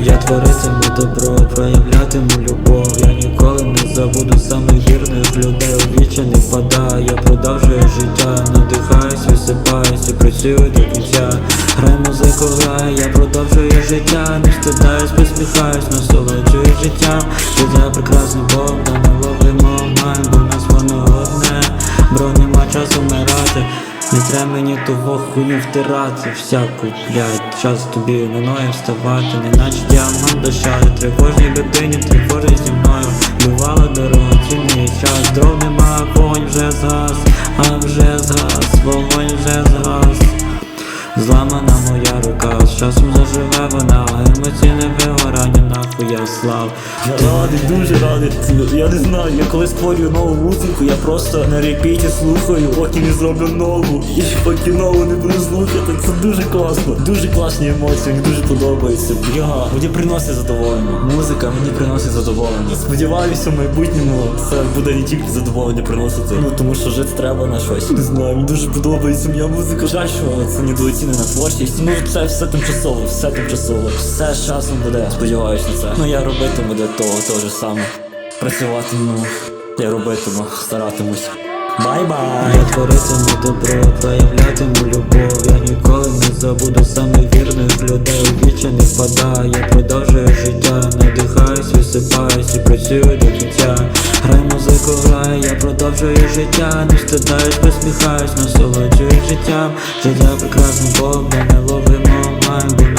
Я творитиму добро, проявлятиму любов. Я ніколи не забуду самих вірних людей. У вічі не впадаю, я продовжую життя, надихаюсь, висипаюсь і працюю до кінця. Грай музику, грай, я продовжую життя, не стидаюсь, посміхаюсь, насолоджую життям. Життя прекрасний Бог, часу вмирати. Не треба мені того хуйню втирати, всяку, блядь, час тобі ноги вставати, неначе діамант дощати, тривожній людині, тривожить зі мною, бувало дорогоцінний час, дров нема, вогонь вже згас, а вже згас, вогонь вже згас. Зламана моя рука, з часом заживе вона, емоційне вигорання, нахуй я слав. Я радий, дуже радий. Я не знаю, я коли створюю нову музику, я просто на репіті слухаю, поки не зроблю нову. І поки нову не буду слухати, це дуже класно. Дуже класні емоції, мені дуже подобається. Бля, мені приносить задоволення. Музика мені приносить задоволення. Сподіваюся, в майбутньому це буде не тільки задоволення приносити. Ну тому що жити треба на щось. Не знаю, мені дуже подобається моя музика. Жаль, що це недооцінена творчість. Ну це все тимчасово, все тимчасово. Все з часом буде. Сподіваюся на це. Ну я робитиму для того того ж саме. Працюватиму, я робитиму, старатимусь. Бай-бай! Я творитиму добро, проявлятиму любов. Я ніколи не забуду самих вірних людей. У вічі не впадаю, я продовжую життя, надихаюсь, висипаюсь і працюю до кінця. Грай музику, грай, я продовжую життя, не стидаюсь, посміхаюсь, насолоджуюсь життям. Життя прекрасне Бог, де не ловимо майн,